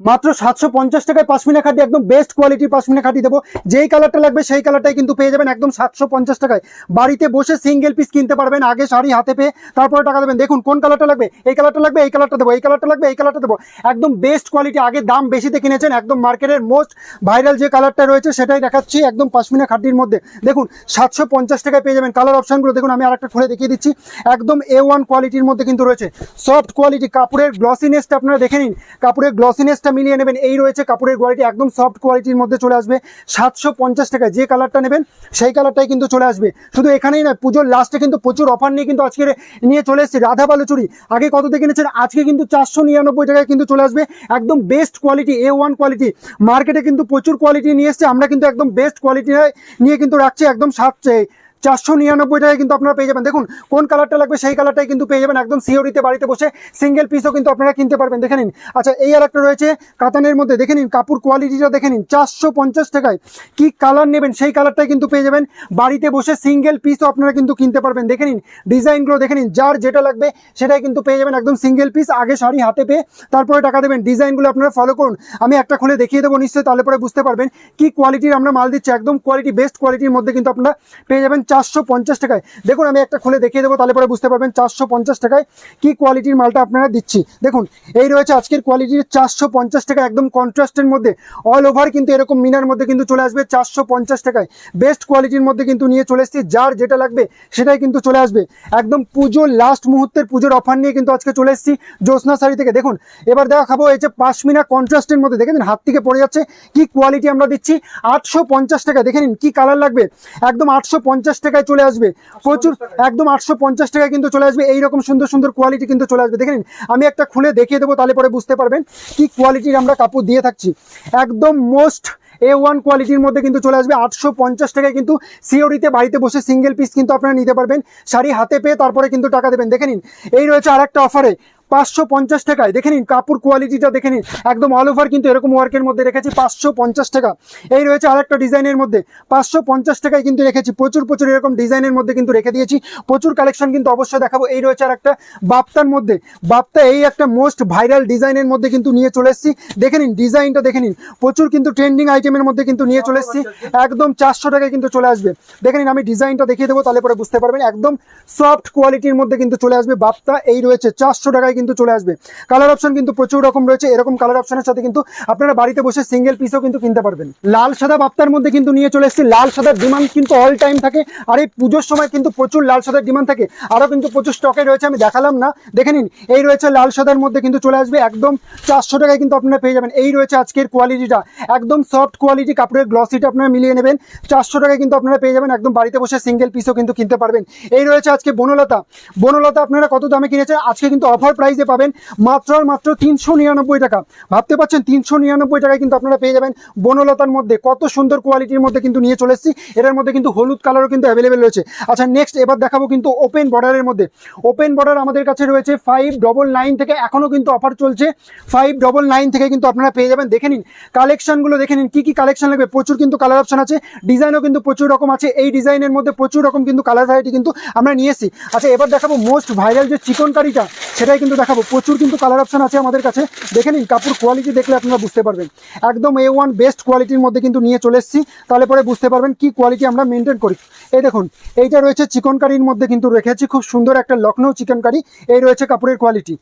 মাত্র সাতশো পঞ্চাশ টাকায় পাশমিনা খাটি, একদম বেস্ট কোয়ালিটির পাশমিনা খাটি দেবো। যেই কালারটা লাগবে সেই কালারটাই কিন্তু পেয়ে যাবেন একদম সাতশো পঞ্চাশ টাকায়। বাড়িতে বসে সিঙ্গেল পিস কিনতে পারবেন, আগে শাড়ি হাতে পেয়ে তারপরে টাকা দেবেন। দেখুন, কোন কালারটা লাগবে? এই কালারটা লাগবে, এই কালারটা দেবো, এই কালারটা লাগবে, এই কালারটা দেবো। একদম বেস্ট কোয়ালিটি আগে দাম বেশিতে কিনেছেন, একদম মার্কেটের মোস্ট ভাইরাল যে কালারটা রয়েছে সেটাই দেখাচ্ছি একদম পাশমিনা খাটির মধ্যে। দেখুন, সাতশো পঞ্চাশ টাকায় পেয়ে যাবেন। কালার অপশনগুলো দেখুন, আমি আরেকটা খুলে দেখিয়ে দিচ্ছি। একদম এ ওয়ান কোয়ালিটির মধ্যে কিন্তু রয়েছে। সফট কোয়ালিটি কাপড়ের গ্লসিনেসটা আপনারা দেখে নিন। কাপড়ের গ্লসিনেসটা মিলিয়ে নেবেন। এই রয়েছে কাপড়ের কোয়ালিটি একদম সফট কোয়ালিটির মধ্যে চলে আসবে। সাতশো পঞ্চাশ টাকায় যে কালারটা নেবেন, সেই কালারটাই কিন্তু চলে আসবে। শুধু এখানেই নয়, পুজোর লাস্টে কিন্তু প্রচুর অফার নিয়ে কিন্তু আজকে নিয়ে চলে এসেছি। রাধা বালুচুরি, আগে কত থেকে নিয়েছেন আজকে কিন্তু চারশো নিরানব্বই টাকায় কিন্তু চলে আসবে। একদম best quality A one quality মার্কেটে কিন্তু প্রচুর কোয়ালিটি নিয়ে এসছে। আমরা কিন্তু একদম বেস্ট কোয়ালিটি নিয়ে কিন্তু রাখছি। একদম সাত চারশো নিরানব্বই টাকায় কিন্তু আপনারা পেয়ে যাবেন। দেখুন, কোন কালারটা লাগবে সেই কালারটাই কিন্তু পেয়ে যাবেন একদম সিওরিতে বাড়িতে বসে। সিঙ্গেল পিসও কিন্তু আপনারা কিনতে পারবেন। দেখে নিন। আচ্ছা এই আর একটা রয়েছে কাতানের মধ্যে। দেখে নিন, কাপড় কোয়ালিটিটা দেখে নিন। চারশো পঞ্চাশ টাকায়। কি কালার নেবেন সেই কালারটাই কিন্তু পেয়ে যাবেন। বাড়িতে বসে সিঙ্গেল পিসও আপনারা কিন্তু কিনতে পারবেন। দেখে নিন ডিজাইনগুলো দেখে নিন। যার যেটা লাগবে সেটাই কিন্তু পেয়ে যাবেন একদম সিঙ্গেল পিস আগে শাড়ি হাতে পেয়ে তারপরে টাকা দেবেন। ডিজাইনগুলো আপনারা ফলো করুন। আমি একটা খুলে দেখিয়ে দেবো নিশ্চয়ই, তাহলে পরে বুঝতে পারবেন। কি কোয়ালিটির আমরা মাল দিচ্ছি? একদম কোয়ালিটি বেস্ট কোয়ালিটির মধ্যে কিন্তু আপনারা পেয়ে যাবেন চারশো পঞ্চাশ টাকায়। দেখুন, আমি একটা খুলে দেখিয়ে দেবো, তাহলে পরে বুঝতে পারবেন চারশো পঞ্চাশ টাকায় কি কোয়ালিটির মালটা আপনারা দিচ্ছি। দেখুন, এই রয়েছে আজকের কোয়ালিটির চারশো পঞ্চাশ টাকা একদম কন্ট্রাস্টের মধ্যে অল ওভার কিন্তু এরকম মিনার মধ্যে কিন্তু চলে আসবে চারশো পঞ্চাশ টাকায়। বেস্ট কোয়ালিটির মধ্যে কিন্তু নিয়ে চলে এসেছি, যার যেটা লাগবে সেটাই কিন্তু চলে আসবে। একদম পুজোর লাস্ট মুহূর্তের পুজোর অফার নিয়ে কিন্তু আজকে চলে এসেছি জ্যোৎস্না শাড়ি থেকে। দেখুন, এবার দেখা খাব এই যে পাশমিনা কন্ট্রাস্টের মধ্যে দেখে দেখেন হাত থেকে পড়ে যাচ্ছে, কি কোয়ালিটি আমরা দিচ্ছি? আটশো পঞ্চাশ টাকা দেখে নিন, কি কালার লাগবে? একদম আটশো পঞ্চাশ টাকায় চলে আসবে। প্রচুর একদম আটশো পঞ্চাশ টাকায় কিন্তু চলে আসবে। এইরকম সুন্দর সুন্দর কোয়ালিটি কিন্তু চলে আসবে। দেখে নিন আমি একটা খুলে দেখিয়ে দেবো তাহলে পরে বুঝতে পারবেন কি কোয়ালিটির আমরা কাপড় দিয়ে থাকছি। একদম মোস্ট এ ওয়ান কোয়ালিটির মধ্যে কিন্তু চলে আসবে। আটশো পঞ্চাশ টাকায় কিন্তু সিওরিতে বাড়িতে বসে সিঙ্গেল পিস কিন্তু আপনারা নিতে পারবেন। শাড়ি হাতে পেয়ে তারপরে কিন্তু টাকা দেবেন। দেখে নিন এই রয়েছে আর একটা অফারে পাঁচশো পঞ্চাশ টাকায়, দেখে নিন, কাপড় কোয়ালিটিটা দেখে নিন, একদম অল ওভার কিন্তু এরকম ওয়ার্কের মধ্যে রেখেছি, পাঁচশো পঞ্চাশ টাকা। এই রয়েছে আরেকটা ডিজাইনের মধ্যে, পাঁচশো পঞ্চাশ টাকায় কিন্তু রেখেছি, প্রচুর প্রচুর এরকম ডিজাইনের মধ্যে কিন্তু রেখে দিয়েছি, প্রচুর কালেকশন কিন্তু অবশ্যই দেখাবো। এই রয়েছে আর একটা বাপ্তার মধ্যে, বাপ্তা এই একটা মোস্ট ভাইরাল ডিজাইনের মধ্যে কিন্তু নিয়ে চলে এসেছি। দেখে নিন, ডিজাইনটা দেখে নিন, প্রচুর কিন্তু ট্রেন্ডিং আইটেমের মধ্যে কিন্তু নিয়ে চলে এসেছি, একদম চারশো টাকায় কিন্তু চলে আসবে। দেখে নিন, আমি ডিজাইনটা দেখিয়ে দেবো, তাহলে পরে বুঝতে পারবেন, একদম সফট কোয়ালিটির মধ্যে কিন্তু চলে আসবে বাপ্তা। এই রয়েছে চারশো টাকায় কিন্তু চলে আসবে। কালার অপশন কিন্তু প্রচুর রকম রয়েছে। এরকম কালার অপশনের সাথে কিন্তু আপনারা বাড়িতে বসে সিঙ্গেল পিসও কিন্তু কিনতে পারবেন। লাল সাদা বাপ্তার মধ্যে কিন্তু নিয়ে চলে এসেছি। লাল সাদার ডিমান্ড কিন্তু অল টাইম থাকে। আর এই পুজোর সময় কিন্তু প্রচুর লাল সাদার ডিমান্ড থাকে। আরও কিন্তু প্রচুর স্টকে রয়েছে, আমি দেখালাম না। দেখে নিন, এই রয়েছে লাল সাদার মধ্যে কিন্তু চলে আসবে। একদম চারশো টাকায় কিন্তু আপনারা পেয়ে যাবেন। এই রয়েছে আজকের কোয়ালিটিটা একদম সফট কোয়ালিটি কাপড়ের গ্লসিটা আপনারা মিলিয়ে নেবেন। চারশো টাকায় কিন্তু আপনারা পেয়ে যাবেন। একদম বাড়িতে বসে সিঙ্গেল পিসও কিন্তু কিনতে পারবেন। এই রয়েছে আজকে বনলতা। বনলতা আপনারা কত দামে কিনেছেন? আজকে কিন্তু অফার পাবেন মাত্র মাত্র তিনশো নিরানব্বই টাকা। ভাবতে পারছেন, তিনশো নিরানব্বই টাকায় কিন্তু আপনারা পেয়ে যাবেন বনলতার মধ্যে। কত সুন্দর কোয়ালিটির মধ্যে কিন্তু নিয়ে চলে এসেছি। এটার মধ্যে কিন্তু হলুদ কালারও কিন্তু অ্যাভেলেবেল রয়েছে। আচ্ছা নেক্সট এবার দেখাবো কিন্তু ওপেন বর্ডারের মধ্যে। ওপেন বর্ডার আমাদের কাছে রয়েছে ফাইভ ডবল নাইন থেকে এখনও কিন্তু অফার চলছে। ফাইভ ডবল নাইন থেকে কিন্তু আপনারা পেয়ে যাবেন। দেখে নিন কালেকশনগুলো দেখে নিন, কী কী কালেকশন লাগবে? প্রচুর কিন্তু কালার অপশন আছে। ডিজাইনও কিন্তু প্রচুর রকম আছে। এই ডিজাইনের মধ্যে প্রচুর রকম কিন্তু কালার ভ্যারাইটি কিন্তু আমরা নিয়ে এসেছি। আচ্ছা এবার দেখাবো মোস্ট ভাইরাল যে চিকন কারিটা সেটাই কিন্তু দেখাবো। প্রচুর কিন্তু কালার অপশন আছে আমাদের কাছে। দেখে নিন কাপড় কোয়ালিটি দেখলে আপনারা বুঝতে পারবেন। একদম এ ওয়ান বেস্ট কোয়ালিটির মধ্যে কিন্তু নিয়ে চলে এসেছি। তাহলে পরে বুঝতে পারবেন কি কোয়ালিটি আমরা মেনটেন করি। এই দেখুন, এইটা রয়েছে চিকন কারির মধ্যে কিন্তু রেখেছি। খুব সুন্দর একটা লখনৌ চিকেন কারি এই রয়েছে কাপড়ের কোয়ালিটি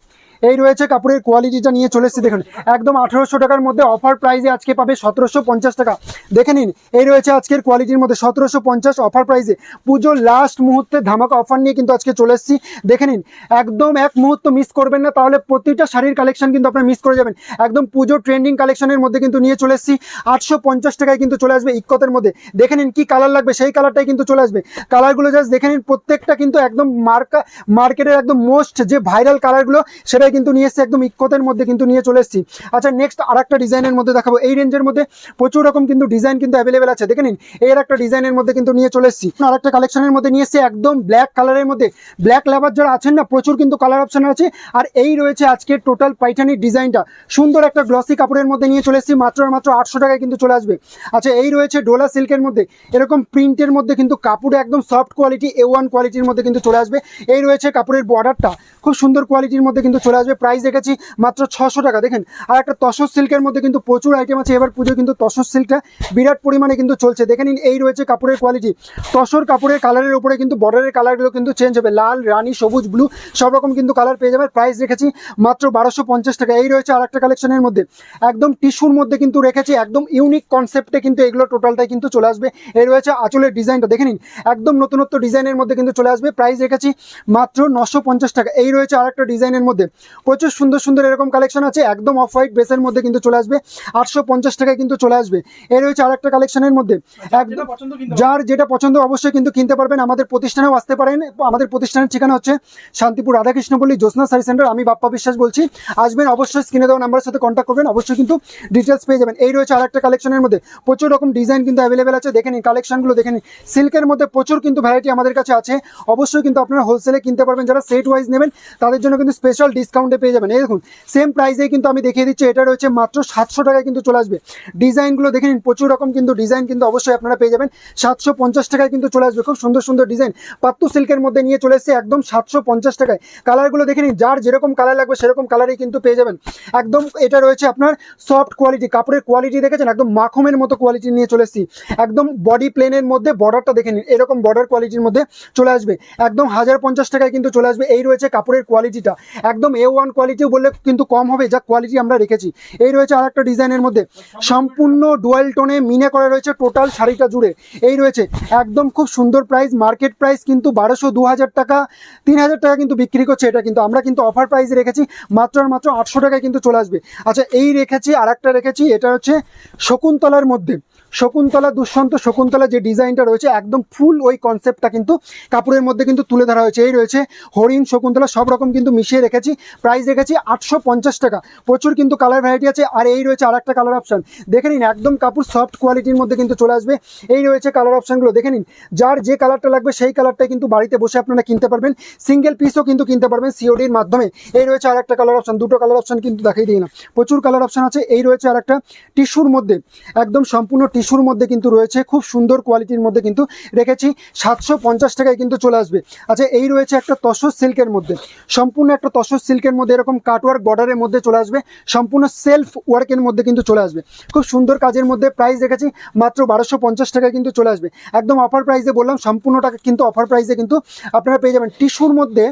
এই রয়েছে কাপড়ের কোয়ালিটিটা নিয়ে চলে এসেছি, দেখুন। একদম আঠেরোশো টাকার মধ্যে অফার প্রাইসে আজকে পাবে সতেরোশো পঞ্চাশ টাকা। দেখে নিন, এই রয়েছে আজকের কোয়ালিটির মধ্যে সতেরোশো পঞ্চাশ অফার প্রাইসে পুজোর লাস্ট মুহূর্তে ধামাকা অফার নিয়ে কিন্তু আজকে চলে এসেছি। দেখে নিন, একদম এক মুহূর্ত মিস করবেন না, তাহলে প্রতিটা শাড়ির কালেকশন কিন্তু আপনারা মিস করে যাবেন। একদম পুজোর ট্রেন্ডিং কালেকশনের মধ্যে কিন্তু নিয়ে চলে এসেছি। আটশো পঞ্চাশ টাকায় কিন্তু চলে আসবে ইক্কতের মধ্যে। দেখে নিন কি কালার লাগবে, সেই কালারটাই কিন্তু চলে আসবে। কালারগুলো জাস্ট দেখে নিন, প্রত্যেকটা কিন্তু একদম মার্কা মার্কেটের একদম মোস্ট যে ভাইরাল কালারগুলো সেটাই কিন্তু নিয়ে এসেছি, একদম ইক্কতের মধ্যে কিন্তু নিয়ে চলে এসেছি। আচ্ছা নেক্সট আর একটা ডিজাইনের মধ্যে দেখাবো। এই রেঞ্জের মধ্যে প্রচুর রকম কিন্তু ডিজাইন কিন্তু অ্যাভেলেবেল আছে। দেখে নিন এর একটা ডিজাইনের মধ্যে কিন্তু নিয়ে চলে এসেছি। আর একটা কালেকশনের মধ্যে নিয়ে এসেছি একদম ব্ল্যাক কালারের মধ্যে। ব্ল্যাক লেবার যারা আছেন না, প্রচুর কিন্তু কালার অপশন আছে। আর এই রয়েছে আজকের টোটাল পাইঠানির ডিজাইনটা সুন্দর একটা গ্লসি কাপড়ের মধ্যে নিয়ে চলে এসেছি, মাত্র মাত্র আটশো টাকায় কিন্তু চলে আসবে। আচ্ছা এই রয়েছে ডোলা সিল্কের মধ্যে। এরকম প্রিন্টের মধ্যে কিন্তু কাপড়ে একদম সফট কোয়ালিটি এ ওয়ান কোয়ালিটির মধ্যে কিন্তু চলে আসবে। এই রয়েছে কাপড়ের বর্ডারটা খুব সুন্দর কোয়ালিটির মধ্যে কিন্তু চলে চলে আসবে। প্রাইস রেখেছি মাত্র ছশো টাকা। দেখেন, আর একটা তসর সিল্কের মধ্যে কিন্তু প্রচুর আইটেম আছে। এবার পুজো কিন্তু তসর সিল্কটা বিরাট পরিমাণে কিন্তু চলছে। দেখে নিন, এই রয়েছে কাপড়ের কোয়ালিটি তসর কাপড়ের কালারের উপরে কিন্তু বর্ডারের কালারগুলো কিন্তু চেঞ্জ হবে। লাল, রানী, সবুজ ব্লু সব রকম কিন্তু কালার পেয়ে যাবে। প্রাইস রেখেছি মাত্র বারোশো টাকা। এই রয়েছে আর একটা কালেকশনের মধ্যে। একদম টিস্যুর মধ্যে কিন্তু রেখেছি। একদম ইউনিক কনসেপ্টে কিন্তু এগুলো টোটালটাই কিন্তু চলে আসবে। এই রয়েছে আঁচলের ডিজাইনটা দেখে নিন, একদম নতুনত্ব ডিজাইনের মধ্যে কিন্তু চলে আসবে। প্রাইস রেখেছি মাত্র নশো টাকা। এই রয়েছে আর একটা ডিজাইনের মধ্যে। প্রচুর সুন্দর সুন্দর এরকম কালেকশন আছে একদম অফ হোয়াইট বেসের মধ্যে কিন্তু চলে আসবে আটশো পঞ্চাশ টাকায় কিন্তু চলে আসবে। এই রয়েছে আর একটা কালেকশনের মধ্যে। একদম যার যেটা পছন্দ অবশ্যই কিন্তু কিনতে পারবেন। আমাদের প্রতিষ্ঠানেও আসতে পারেন। আমাদের প্রতিষ্ঠানের ঠিকানা হচ্ছে শান্তিপুর রাধাকৃষ্ণপল্লী জ্যোৎস্না সারি সেন্টার। আমি বাপ্পা বিশ্বাস বলছি। আসবেন অবশ্যই স্ক্রিনে দেওয়া নাম্বারের সাথে কন্ট্যাক্ট করবেন। অবশ্যই কিন্তু ডিটেলস পেয়ে যাবেন। এই রয়েছে আরেকটা কালেকশনের মধ্যে। প্রচুর রকম ডিজাইন কিন্তু অ্যাভেলেবেল আছে। দেখে নিন কালেকশনগুলো দেখে নিন। সিল্কের মধ্যে প্রচুর কিন্তু ভ্যারাইটি আমাদের কাছে আছে। অবশ্যই কিন্তু আপনারা হোলসেলে কিনতে পারবেন। যারা সেট ওয়াইজ নেবেন তাদের জন্য কিন্তু স্পেশাল ডিসকাউন্টে পেয়ে যাবেন। এই দেখুন সেম প্রাইসেই কিন্তু আমি দেখিয়ে দিচ্ছি, এটা রয়েছে মাত্র সাতশো টাকায় কিন্তু চলে আসবে। ডিজাইনগুলো দেখে নিন, প্রচুর রকম কিন্তু ডিজাইন কিন্তু অবশ্যই আপনারা পেয়ে যাবেন। সাতশো পঞ্চাশ টাকায় কিন্তু চলে আসবে, খুব সুন্দর সুন্দর ডিজাইন পাত্তু সিল্কের মধ্যে নিয়ে চলে এসেছে একদম সাতশো পঞ্চাশ টাকায়। কালারগুলো দেখে নিন, যার যেরকম কালার লাগবে সেরকম কালারই কিন্তু পেয়ে যাবেন। একদম এটা রয়েছে আপনার সফট কোয়ালিটি কাপড়ের কোয়ালিটি দেখেছেন? একদম মাখমের মতো কোয়ালিটি নিয়ে চলে এসেছি। একদম বডি প্লেনের মধ্যে বর্ডারটা দেখে নিন, এরকম বর্ডার কোয়ালিটির মধ্যে চলে আসবে। একদম হাজার পঞ্চাশ টাকায় কিন্তু চলে আসবে, এই রয়েছে কাপড়ের কোয়ালিটিটা একদম এ ওয়ান কোয়ালিটিও বললে কিন্তু কম হবে, যা কোয়ালিটি আমরা রেখেছি। এই রয়েছে আর একটা ডিজাইনের মধ্যে। সম্পূর্ণ ডুয়েল টোনে মিনে করা রয়েছে টোটাল শাড়িটা জুড়ে। এই রয়েছে একদম খুব সুন্দর প্রাইস মার্কেট প্রাইস কিন্তু বারোশো দু হাজার টাকা তিন হাজার টাকা কিন্তু বিক্রি করছে এটা কিন্তু। আমরা কিন্তু অফার প্রাইসে রেখেছি, মাত্র আর মাত্র আটশো টাকায় কিন্তু চলে আসবে। আচ্ছা এই রেখেছি আর একটা রেখেছি, এটা হচ্ছে শকুন্তলার মধ্যে। শকুন্তলা দুষ্যন্ত শকুন্তলা যে ডিজাইনটা রয়েছে, একদম ফুল ওই কনসেপ্টটা কিন্তু কাপড়ের মধ্যে কিন্তু তুলে ধরা হয়েছে। এই রয়েছে হরিণ, শকুন্তলা, সব রকম কিন্তু মিশিয়ে রেখেছি। প্রাইস রেখেছি আটশো টাকা। প্রচুর কিন্তু কালার ভ্যারাইটি আছে। আর এই রয়েছে আর একটা কালার অপশান দেখে নিন, একদম কাপড় সফট কোয়ালিটির মধ্যে কিন্তু চলে আসবে। এই রয়েছে কালার অপশানগুলো দেখে নিন, যার যে কালারটা লাগবে সেই কালারটাই কিন্তু বাড়িতে বসে আপনারা কিনতে পারবেন। সিঙ্গেল পিসও কিন্তু কিনতে পারবেন সিওডির মাধ্যমে। এই রয়েছে আর একটা কালার অপশান দুটো কালার অপশান কিন্তু দেখাই দিই না। প্রচুর কালার অপশান আছে। এই রয়েছে আর একটা টিস্যুর মধ্যে। একদম সম্পূর্ণ টিস্যুর মধ্যে কিন্তু রয়েছে। খুব সুন্দর কোয়ালিটির মধ্যে কিন্তু রেখেছি। সাতশো পঞ্চাশ টাকায় কিন্তু চলে আসবে। আচ্ছা এই রয়েছে একটা তসর সিল্কের মধ্যে। সম্পূর্ণ একটা তসর সিল্কের মধ্যে, এরকম কাটওয়ার্ক বর্ডারের মধ্যে চলে আসবে। সম্পূর্ণ সেলফ ওয়ার্কের মধ্যে কিন্তু চলে আসবে। খুব সুন্দর কাজের মধ্যে প্রাইস রেখেছি মাত্র বারোশো পঞ্চাশ টাকায় কিন্তু চলে আসবে। একদম অফার প্রাইসে বললাম সম্পূর্ণ টাকা কিন্তু অফার প্রাইসে কিন্তু আপনারা পেয়ে যাবেন। টিস্যুর মধ্যে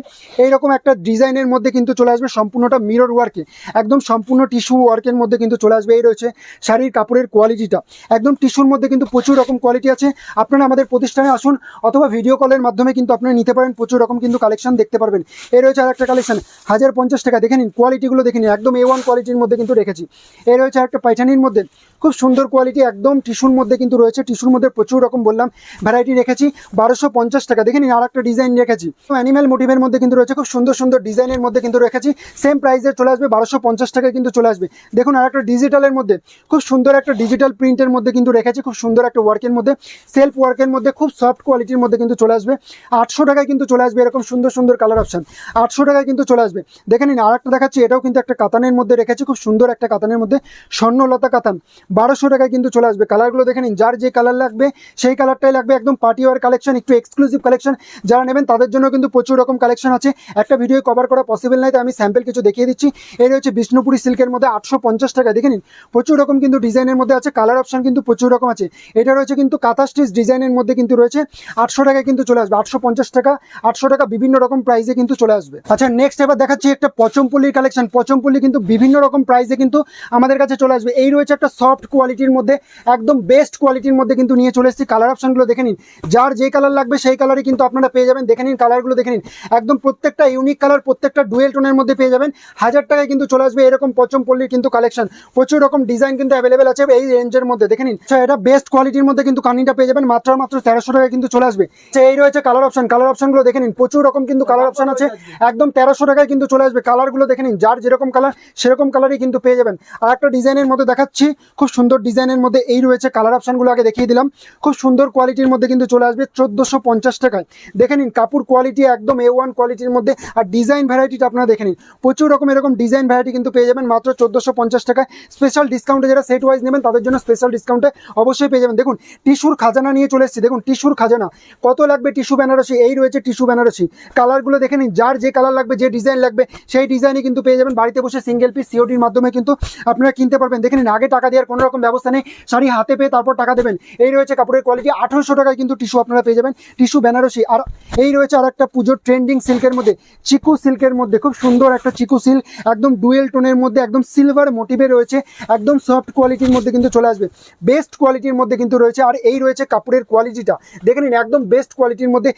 এইরকম একটা ডিজাইনের মধ্যে কিন্তু চলে আসবে, সম্পূর্ণটা মিরর ওয়ার্কে একদম সম্পূর্ণ টিস্যু ওয়ার্কের মধ্যে কিন্তু চলে আসবে, এই রয়েছে শাড়ির কাপড়ের কোয়ালিটিটা একদম টিস্যুর মধ্যে কিন্তু প্রচুর রকম কোয়ালিটি আছে। আপনারা আমাদের প্রতিষ্ঠানে আসুন, অথবা ভিডিও কলের মাধ্যমে কিন্তু আপনারা নিতে পারেন, প্রচুর রকম কিন্তু কালেকশন দেখতে পারবেন। এই রয়েছে আর একটা কালেকশন হাজার পঞ্চাশ টাকা, দেখে নিন কোয়ালিটিগুলো দেখে নিন, একদম এ ওয়ান কোয়ালিটির মধ্যে কিন্তু রেখেছি। এই রয়েছে একটা পাইঠানির মধ্যে, খুব সুন্দর কোয়ালিটি একদম টিস্যুর মধ্যে কিন্তু রয়েছে টিস্যুর মধ্যে প্রচুর রকম বললাম ভ্যারাইটি রেখেছি, বারোশো পঞ্চাশ টাকা, দেখে নিন আর একটা ডিজাইন রেখেছি অ্যানিম্যাল মোটিভের মধ্যে কিন্তু রয়েছে, খুব সুন্দর সুন্দর ডিজাইনের মধ্যে কিন্তু রেখেছি সেম প্রাইসে চলে আসবে, বারোশো পঞ্চাশ টাকায় কিন্তু চলে আসবে। দেখুন আর একটা ডিজিটালের মধ্যে, খুব সুন্দর একটা ডিজিটাল প্রিন্টের মধ্যে কিন্তু রেখেছি, খুব সুন্দর একটা ওয়ার্কের মধ্যে সেলফ ওয়ার্কের মধ্যে খুব সফট কোয়ালিটির মধ্যে কিন্তু চলে আসবে, আটশো টাকায় কিন্তু চলে আসবে, এরকম সুন্দর সুন্দর কালার অপশান আটশো টাকায় কিন্তু চলে আসবে। দেখে নিন আর একটা দেখাচ্ছি, এটাও কিন্তু একটা কাতানের মধ্যে রেখেছি, খুব সুন্দর একটা কাতানের মধ্যে স্বর্ণলতা কাতান। বারোশো টাকায় কিন্তু চলে আসবে। কালারগুলো দেখে নিন, যার যে কালার লাগবে, সেই কালারটাই লাগবে একদম পার্টি ওয়ার কালেকশন, একটু এক্সক্লুসিভ কালেকশন। যারা নেবেন, তাদের জন্য কিন্তু প্রচুর রকম কালেকশন আছে। একটা ভিডিও কভার করা পসিবল নয় তাই আমি স্যাম্পল কিছু দেখিয়ে দিচ্ছি। এই রয়েছে বিষ্ণুপুরি সিল্কের মধ্যে আটশো পঞ্চাশ টাকা। দেখে নিন, প্রচুর রকম কিন্তু ডিজাইনের মধ্যে আছে কালার অপশন কিন্তু প্রচুর রকম আছে। এটা রয়েছে কিন্তু কাঁথা স্টিচ ডিজাইনের মধ্যে কিন্তু রয়েছে, আটশো টাকায় কিন্তু চলে আসবে, আটশো পঞ্চাশ টাকা, আটশো টাকা বিভিন্ন রকম প্রাইসে কিন্তু চলে আসবে। আচ্ছা নেক্সট এবার দেখাচ্ছি একটা পচমপল্লির কালেকশন পচমপল্লি কিন্তু বিভিন্ন রকম প্রাইসে কিন্তু আমাদের কাছে চলে আসবে। এই রয়েছে একটা সফট কোয়ালিটির মধ্যে একদম বেস্ট কোয়ালিটির মধ্যে কিন্তু নিয়ে চলে এসেছি। কালার অপশনগুলো দেখে নিন। যার যে কালার লাগবে সেই কালারই কিন্তু আপনারা পেয়ে যাবেন। দেখে নিন কালারগুলো দেখে নিন। একদম প্রত্যেকটা ইউনিক কালার প্রত্যেকটা ডুয়েল টোনের মধ্যে পেয়ে যাবেন। হাজার টাকায় কিন্তু চলে আসবে এরকম পচমপল্লির কিন্তু কালেকশন প্রচুর রকম ডিজাইন কিন্তু অ্যাভেলেবেল আছে এই রেঞ্জের মধ্যে। দেখে নিন। আচ্ছা এটা বেস্ট কোয়ালিটির মধ্যে কিন্তু কানিটা পেয়ে যাবেন। মাত্র মাত্র তেরোশো টাকায় কিন্তু চলে আসবে। আচ্ছা, এই রয়েছে কালার অপশন কালার অপশনগুলো দেখে নিন। প্রচুর রকম কিন্তু কালার অপশন আছে। একদম তেরোশো টাকায় কিন্তু চলে আসবে কালারগুলো দেখে নিন। যার যেরকম কালার সেরকম কালারই কিন্তু পেয়ে যাবেন। আর একটা ডিজাইনের মধ্যে দেখাচ্ছি। খুব সুন্দর ডিজাইনের মধ্যে এই রয়েছে কালার অপশনগুলো আগে দেখিয়ে দিলাম। খুব সুন্দর কোয়ালিটির মধ্যে কিন্তু চলে আসবে চোদ্দোশো পঞ্চাশ টাকায়। দেখে নিন, কাপড় কোয়ালিটি একদম এ ওয়ান কোয়ালিটির মধ্যে। আর ডিজাইন ভ্যারাইটিটা আপনারা দেখে নিন। প্রচুর রকম এরকম ডিজাইন ভ্যারাইটি কিন্তু পেয়ে যাবেন, মাত্র চোদ্দোশো পঞ্চাশ টাকায়। স্পেশাল ডিসকাউন্টে যারা সেট ওয়াইজ নেবেন, তাদের জন্য স্পেশাল ডিসকাউন্টে অবশ্যই পেয়ে যাবেন। দেখুন টিস্যুর খাজানা নিয়ে চলে এসেছি। দেখুন টিস্যুর খাজানা। কত লাগবে টিস্যু বেনারসি? এই রয়েছে টিস্যু বেনারসি। কালারগুলো দেখে নিন। যার যে কালার লাগবে, যে ডিজাইন লাগবে সেই ডিজাইনই কিন্তু পেয়ে যাবেন। বাড়িতে বসে সিঙ্গেল পিস সিওডির মাধ্যমে কিন্তু আপনারা কিনতে পারবেন। দেখে নিন, আগে টাকা দেওয়ার কোনো রকম ব্যবস্থা নেই। শাড়ি হাতে পেয়ে তারপর টাকা দেবেন। এই রয়েছে কাপড়ের কোয়ালিটি আঠারোশো টাকায় কিন্তু টিস্যু আপনারা পেয়ে যাবেন। টিস্যু বেনারসি। আর এই রয়েছে আর একটা পুজোর ট্রেন্ডিং সিল্কের মধ্যে। চিকু সিল্কের মধ্যে। খুব সুন্দর একটা চিকু সিল্ক একদম ডুয়েল টোনের মধ্যে, একদম সিলভার মোটিভে রয়েছে। একদম সফট কোয়ালিটির মধ্যে কিন্তু চলে আসবে। বেস্ট কোয়ালিটির মধ্যে কিন্তু রয়েছে। আর এই রয়েছে কাপড়ের কোয়ালিটিটা দেখে নিন, একদম বেস্ট কোয়ালিটির মধ্যে।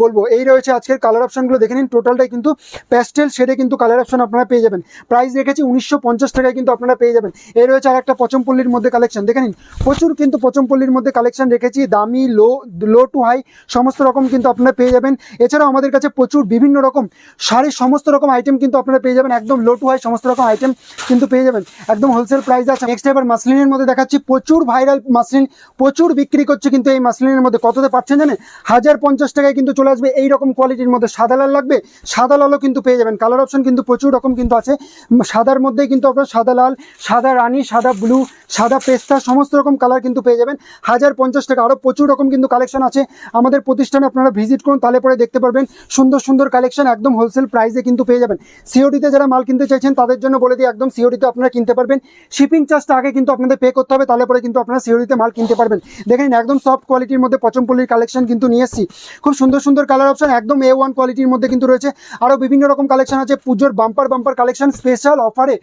বলব, এই রয়েছে আজকের কালার অপশনগুলো দেখে নিন টোটালটাই কিন্তু প্যাস্টেল শেডে কিন্তু কালার অপশন আপনারা পেয়ে যাবেন। প্রাইস রেখেছি উনিশশো পঞ্চাশ টাকায় কিন্তু আপনারা পেয়ে যাবেন। এই রয়েছে আর একটা পচমপল্লির মধ্যে কালেকশন দেখে নিন, প্রচুর কিন্তু পচমপল্লির মধ্যে কালেকশন রেখেছি, দামি লো লো টু হাই সমস্ত রকম কিন্তু আপনারা পেয়ে যাবেন। এছাড়াও আমাদের কাছে প্রচুর বিভিন্ন রকম শাড়ির সমস্ত রকম আইটেম কিন্তু আপনারা পেয়ে যাবেন। একদম লো টু হাই সমস্ত রকম আইটেম কিন্তু পেয়ে যাবেন। একদম হোলসেল প্রাইস আছে। নেক্সট এবার মাসলিনের মধ্যে দেখাচ্ছি, প্রচুর ভাইরাল মাসলিন, প্রচুর বিক্রি করছে কিন্তু এই মাসলিনের মধ্যে। কততে পাচ্ছেন জানেন? হাজার পঞ্চাশ টাকায় কিন্তু চলে আসবে। এই রকম কোয়ালিটির মধ্যে সাদা লাল লাগবে, সাদা লালও কিন্তু পেয়ে যাবেন। কালার অপশন কিন্তু প্রচুর রকম কিন্তু আছে। সাদার মধ্যেই কিন্তু আপনার সাদা লাল, সাদা রানি, সাদা ব্লু সাদা পেস্তা, সমস্ত রকম কালার কিন্তু পেয়ে যাবেন। হাজার পঞ্চাশ টাকা আরও প্রচুর রকম কিন্তু কালেকশন আছে। আমাদের প্রতিষ্ঠানে আপনারা ভিজিট করুন, তাহলে পরে দেখতে পারবেন সুন্দর সুন্দর কালেকশন একদম হোলসেল প্রাইসে কিন্তু পেয়ে যাবেন। সিওডিতে যারা মাল কিনতে চাইছেন, তাদের জন্য বলে দিই, একদম সিওডিতে আপনারা কিনতে পারবেন। শিপিং চার্জটা আগে কিন্তু আপনাদের পে করতে হবে, তাহলে পরে কিন্তু আপনারা সিওডিতে মাল কিনতে পারবেন। দেখেন, একদম সফট কোয়ালিটির মধ্যে পচমপল্লির কালেকশন কিন্তু নিয়ে এসেছি। খুব সুন্দর সুন্দর কালার অপশন একদম এ ওয়ান কোয়ালিটির মধ্যে কিন্তু রয়েছে। আরও বিভিন্ন রকম কালেকশন আছে পুজোর বাম্পার বাম্পার কালেকশন স্পেশাল অফারে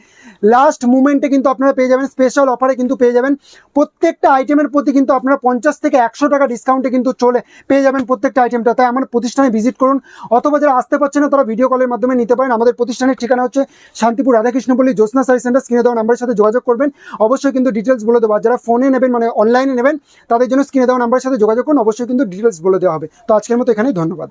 লাস্ট মুমেন্টে কিন্তু আপনারা পেয়ে যাবেন স্পেশাল অফারে কিন্তু পেয়ে যাবেন। প্রত্যেকটা আইটেমের প্রতি কিন্তু আপনারা পঞ্চাশ থেকে একশো টাকা ডিসকাউন্টে কিন্তু চলে পেয়ে যাবেন প্রত্যেকটা আইটেমটা তাই আমার প্রতিষ্ঠানে ভিজিট করুন। অথবা যারা আসতে পারছেন না, তারা ভিডিও কলের মাধ্যমে নিতে পারেন। আমাদের প্রতিষ্ঠানের ঠিকানা হচ্ছে শান্তিপুর রাধাকৃষ্ণপল্লী, জ্যোৎস্না সারি সেন্টার স্ক্রিনে দেওয়া নাম্বারের সাথে যোগাযোগ করবেন। অবশ্যই কিন্তু ডিটেলস বলে আর যারা ফোনে নেবেন মানে অনলাইনে নেবেন, তাদের জন্য স্ক্রিনে দেওয়া নাম্বারের সাথে যোগাযোগ করুন। অবশ্যই কিন্তু ডিটেলস বলে দেওয়া হবে। তো আজকের মতো এখানেই, ধন্যবাদ।